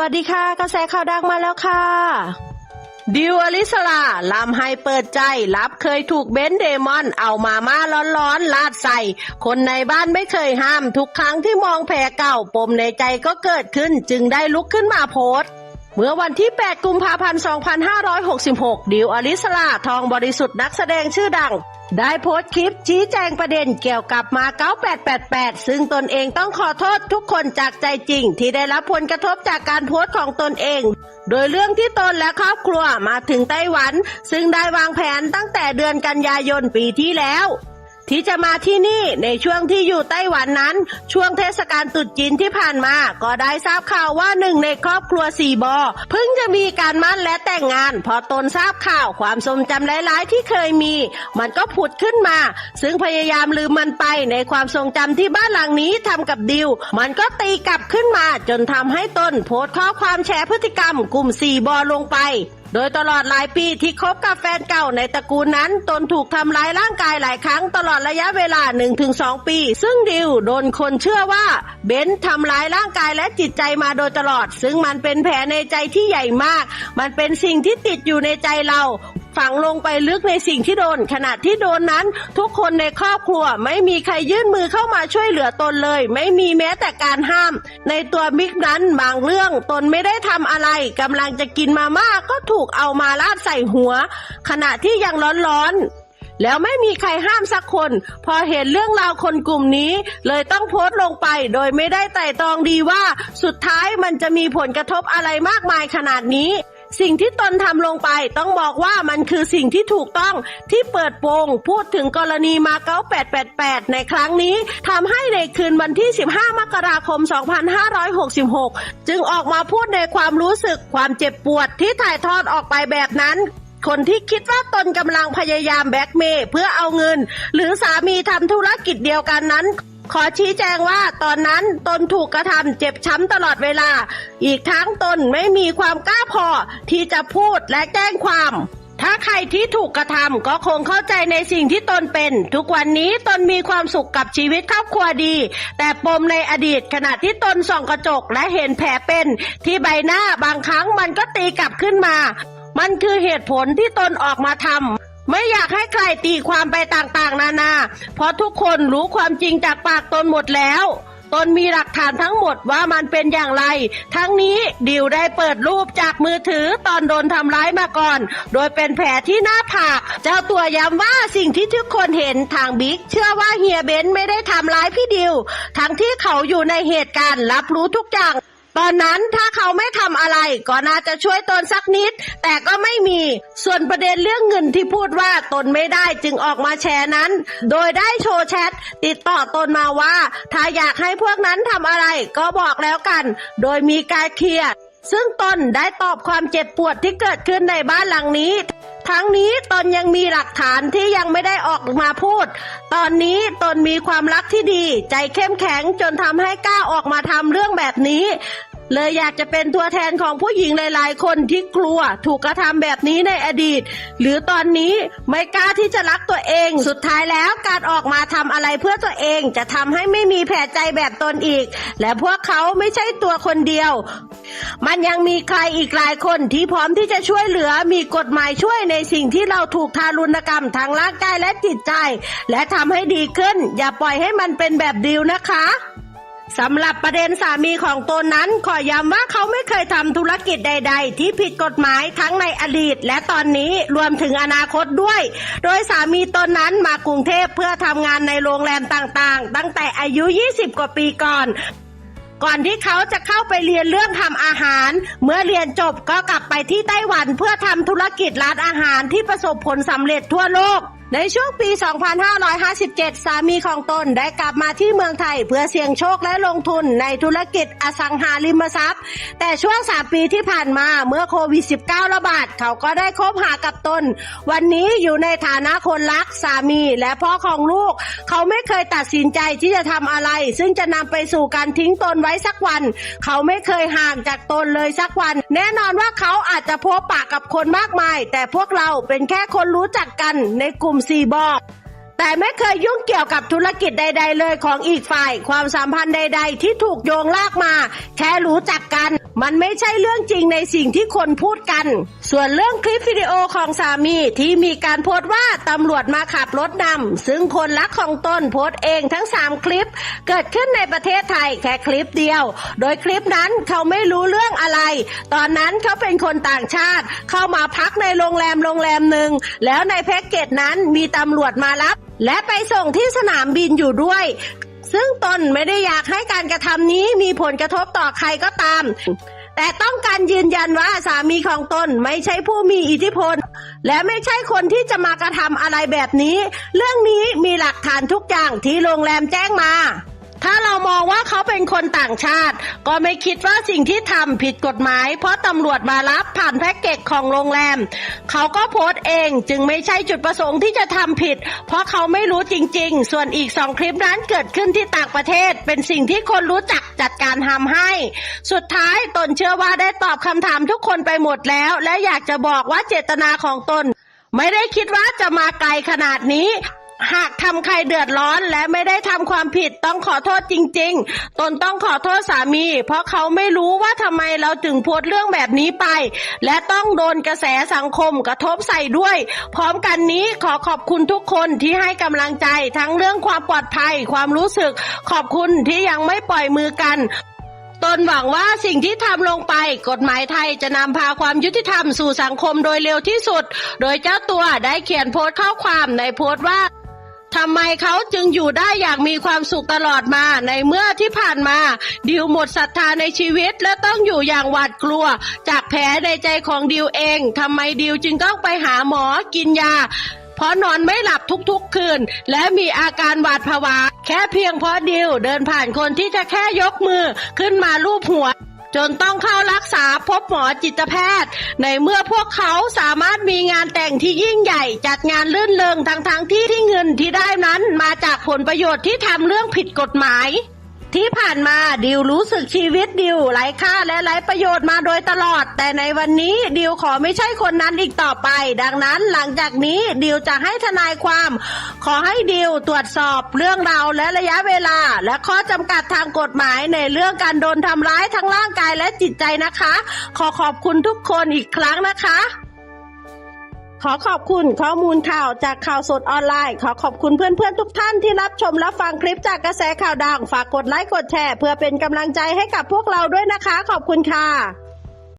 วัสดีค่ะ กระแสข่าวดังมาแล้วค่ะ ดิวอลิสลาลำให้เปิดใจ รับเคยถูกเบนซ์เดมอน เอามาม่าร้อนๆลาดใส่ คนในบ้านไม่เคยห้าม ทุกครั้งที่มองแผลเก่าปมในใจก็เกิดขึ้น จึงได้ลุกขึ้นมาโพสต์ เมื่อวันที่ 8 กุมภาพันธ์ 2566 ดิวอลิสลาทองบริสุทธิ์นักแสดงชื่อดัง ได้โพสต์คลิปชี้แจงประเด็นเกี่ยวกับมาเก๊า888 ซึ่งตนเองต้องขอโทษทุกคนจากใจจริง ที่ได้รับผลกระทบจากการโพสต์ของตนเอง โดยเรื่องที่ตนและครอบครัวมาถึงไต้หวัน ซึ่งได้วางแผนตั้งแต่เดือนกันยายนปีที่แล้ว ที่จะมาที่นี่ในช่วงที่อยู่ไต้หวันนั้น ช่วงเทศกาลตรุษจีนที่ผ่านมา ก็ได้ทราบข่าวว่าหนึ่งในครอบครัวสี่บอเพิ่งจะมีการมั่นและแต่งงาน พอตนทราบข่าวความทรงจำร้ายๆที่เคยมี มันก็ผุดขึ้นมา ซึ่งพยายามลืมมันไปในความทรงจำที่บ้านหลังนี้ทำกับดิว มันก็ตีกลับขึ้นมา จนทำให้ตนโพสต์ข้อความแชร์พฤติกรรม กลุ่มสี่บอลงไป โดยตลอดหลายปีที่คบกับแฟนเก่าในตระกูลนั้น ตนถูกทำร้ายร่างกายหลายครั้งตลอดระยะเวลา 1-2 ปี ซึ่งดิวโดนคนเชื่อว่าเบนทำร้ายร่างกายและจิตใจมาโดยตลอด ซึ่งมันเป็นแผลในใจที่ใหญ่มาก มันเป็นสิ่งที่ติดอยู่ในใจเรา ฝังลงไปลึกในสิ่งที่โดน ขณะที่โดนนั้นทุกคนในครอบครัวไม่มีใครยื่นมือเข้ามาช่วยเหลือตนเลย ไม่มีแม้แต่การห้าม ในตัวมิกนั้นบางเรื่องตนไม่ได้ทำอะไรกำลังจะกินมาม่าก็ถูกเอามาลาดใส่หัว ขณะที่ยังร้อนๆแล้วไม่มีใครห้ามสักคน พอเห็นเรื่องราวคนกลุ่มนี้ เลยต้องโพสต์ลงไป โดยไม่ได้ไต่ตรองดีว่า สุดท้ายมันจะมีผลกระทบอะไรมากมายขนาดนี้ สิ่งที่ตนทำลงไปต้องบอกว่ามันคือสิ่งที่ถูกต้องที่เปิดโปงพูดถึงกรณีมาเก๊า888 ในครั้งนี้ทำให้ในคืนวันที่ 15 มกราคม 2566 จึงออกมาพูดในความรู้สึกความเจ็บปวดที่ถ่ายทอดออกไปแบบนั้นคนที่คิดว่าตนกำลังพยายามแบล็กเมย์เพื่อเอาเงิน หรือสามีทำธุรกิจเดียวกันนั้น ขอชี้แจงว่าตอนนั้นตนถูกกระทำเจ็บช้ำตลอดเวลา อีกทั้งตนไม่มีความกล้าพอที่จะพูดและแจ้งความ ถ้าใครที่ถูกกระทำก็คงเข้าใจในสิ่งที่ตนเป็น ทุกวันนี้ตนมีความสุขกับชีวิตครอบครัวดี แต่ปมในอดีตขณะที่ตนส่องกระจกและเห็นแผลเป็น ที่ใบหน้าบางครั้งมันก็ตีกลับขึ้นมา มันคือเหตุผลที่ตนออกมาทำ ไม่อยากให้ใครตีความไปต่างๆ นานา เพราะทุกคนรู้ความจริงจากปากตนหมดแล้วตนมีหลักฐานทั้งหมดว่ามันเป็นอย่างไร ทั้งนี้ดิวได้เปิดรูปจากมือถือตอนโดนทำร้ายมาก่อน โดยเป็นแผลที่หน้าผาก เจ้าตัวย้ำว่าสิ่งที่ทุกคนเห็นทางบิ๊กเชื่อว่าเฮียเบนไม่ได้ทำร้ายพี่ดิว ทั้งที่เขาอยู่ในเหตุการณ์รับรู้ทุกอย่าง ตอนนั้นถ้าเขาไม่ทำอะไรก็น่าจะช่วยตนสักนิด แต่ก็ไม่มี ส่วนประเด็นเรื่องเงินที่พูดว่าตนไม่ได้จึงออกมาแชร์นั้น โดยได้โชว์แชทติดต่อตนมาว่า ถ้าอยากให้พวกนั้นทำอะไรก็บอกแล้วกัน โดยมีการเคลียร์ซึ่งตนได้ตอบความเจ็บปวดที่เกิดขึ้นในบ้านหลังนี้ ทั้งนี้ตนยังมีหลักฐานที่ยังไม่ได้ออกมาพูด ตอนนี้ตนมีความรักที่ดี ใจเข้มแข็งจนทำให้กล้าออกมาทำเรื่องแบบนี้ เลยอยากจะเป็นตัวแทนของผู้หญิงหลาย ๆ คนที่กลัวถูกกระทำแบบนี้ในอดีต หรือตอนนี้ไม่กล้าที่จะรักตัวเอง สุดท้ายแล้วการออกมาทำอะไรเพื่อตัวเองจะทำให้ไม่มีแผลใจแบบตนอีก และพวกเขาไม่ใช่ตัวคนเดียว มันยังมีใครอีกหลายคนที่พร้อมที่จะช่วยเหลือมีกฎหมายช่วยในสิ่งที่เราถูกทารุณกรรมทางร่างกายและจิตใจ และทำให้ดีขึ้น อย่าปล่อยให้มันเป็นแบบดิวนะคะ สำหรับประเด็นสามีของตนนั้น ขอย้ำว่าเขาไม่เคยทำธุรกิจใด ๆ ที่ผิดกฎหมายทั้งในอดีต และตอนนี้รวมถึงอนาคตด้วย โดยสามีตนนั้นมากรุงเทพเพื่อทำงานในโรงแรมต่างๆ ตั้งแต่อายุ 20 กว่าปีก่อนก่อนที่เขาจะเข้าไปเรียนเรื่องทำอาหาร เมื่อเรียนจบก็กลับไปที่ไต้หวันเพื่อทำธุรกิจร้านอาหารที่ประสบผลสำเร็จทั่วโลก ในช่วงปี 2557 สามีของตนได้กลับมาที่เมืองไทย เพื่อเสี่ยงโชคและลงทุนในธุรกิจอสังหาริมทรัพย์ แต่ช่วง 3 ปีที่ผ่านมาเมื่อโควิด -19 ระบาด เขาก็ได้คบหากับตน วันนี้อยู่ในฐานะคนรักสามีและพ่อของลูก เขาไม่เคยตัดสินใจที่จะทำอะไร ซึ่งจะนำไปสู่การทิ้งตนไว้สักวัน เขาไม่เคยห่างจากตนเลยสักวัน แน่นอนว่าเขาอาจจะพบปะกับคนมากมาย แต่พวกเราเป็นแค่คนรู้จักกันในกลุ่มสี่บอกแต่ไม่เคยยุ่งเกี่ยวกับธุรกิจใด ๆ เลยของอีกฝ่าย ความสัมพันธ์ใด ๆ ที่ถูกโยงลากมา แค่รู้จักกัน มันไม่ใช่เรื่องจริงในสิ่งที่คนพูดกัน ส่วนเรื่องคลิปวิดีโอของสามีที่มีการโพสต์ว่าตำรวจมาขับรถนำซึ่งคนรักของตนโพสต์เองทั้ง 3 คลิป เกิดขึ้นในประเทศไทยแค่คลิปเดียว โดยคลิปนั้นเขาไม่รู้เรื่องอะไร ตอนนั้นเขาเป็นคนต่างชาติ เข้ามาพักในโรงแรมโรงแรมหนึ่งแล้วในแพ็กเกจนั้นมีตำรวจมารับและไปส่งที่สนามบินอยู่ด้วย ซึ่งตนไม่ได้อยากให้การกระทำนี้มีผลกระทบต่อใครก็ตาม แต่ต้องการยืนยันว่าสามีของตนไม่ใช่ผู้มีอิทธิพล และไม่ใช่คนที่จะมากระทำอะไรแบบนี้ เรื่องนี้มีหลักฐานทุกอย่างที่โรงแรมแจ้งมา ถ้าเรามองว่าเขาเป็นคนต่างชาติ ก็ไม่คิดว่าสิ่งที่ทำผิดกฎหมาย เพราะตำรวจมารับผ่านแพ็กเกจของโรงแรม เขาก็โพสต์เองจึงไม่ใช่จุดประสงค์ที่จะทำผิด เพราะเขาไม่รู้จริง ๆ ส่วนอีกสองคลิปนั้นเกิดขึ้นที่ต่างประเทศ เป็นสิ่งที่คนรู้จักจัดการทำให้ สุดท้ายตนเชื่อว่าได้ตอบคำถามทุกคนไปหมดแล้ว และอยากจะบอกว่าเจตนาของตน ไม่ได้คิดว่าจะมาไกลขนาดนี้ หากทำใครเดือดร้อนและไม่ได้ทำความผิดต้องขอโทษจริง ๆ ตนต้องขอโทษสามี เพราะเขาไม่รู้ว่าทำไมเราถึงโพสต์เรื่องแบบนี้ไป และต้องโดนกระแสสังคมกระทบใส่ด้วย พร้อมกันนี้ขอขอบคุณทุกคนที่ให้กำลังใจทั้งเรื่องความปลอดภัย ความรู้สึก ขอบคุณที่ยังไม่ปล่อยมือกันตนหวังว่าสิ่งที่ทำลงไป กฎหมายไทยจะนำพาความยุติธรรมสู่สังคมโดยเร็วที่สุด โดยเจ้าตัวได้เขียนโพสต์ข้อความในโพสต์ว่า ทำไมเขาจึงอยู่ได้อย่างมีความสุขตลอดมาในเมื่อที่ผ่านมา ดิวหมดศรัทธาในชีวิตและต้องอยู่อย่างหวาดกลัว จากแผลในใจของดิวเองทำไมดิวจึงต้องไปหาหมอกินยาเพราะนอนไม่หลับทุกๆคืน และมีอาการหวาดผวา แค่เพียงเพราะดิวเดินผ่านคนที่จะแค่ยกมือขึ้นมาลูบหัว จนต้องเข้ารักษาพบหมอจิตแพทย์ ในเมื่อพวกเขาสามารถมีงานแต่งที่ยิ่งใหญ่จัดงานลื่นเริงทั้งๆทที่ที่เงินที่ได้นั้นมาจากผลประโยชน์ที่ทำเรื่องผิดกฎหมาย ที่ผ่านมาดิวรู้สึกชีวิตดิวไร้ค่าและไร้ประโยชน์มาโดยตลอด แต่ในวันนี้ดิวขอไม่ใช่คนนั้นอีกต่อไป ดังนั้นหลังจากนี้ดิวจะให้ทนายความ ขอให้ดิวตรวจสอบเรื่องราวและระยะเวลา และข้อจำกัดทางกฎหมายในเรื่องการโดนทำร้ายทั้งร่างกายและจิตใจนะคะ ขอขอบคุณทุกคนอีกครั้งนะคะ ขอขอบคุณข้อมูลข่าวจากข่าวสดออนไลน์ ขอขอบคุณเพื่อนๆทุกท่านที่รับชมรับฟังคลิปจากกระแสข่าวดัง ฝากกดไลค์กดแชร์ เพื่อเป็นกำลังใจให้กับพวกเราด้วยนะคะ ขอบคุณค่ะ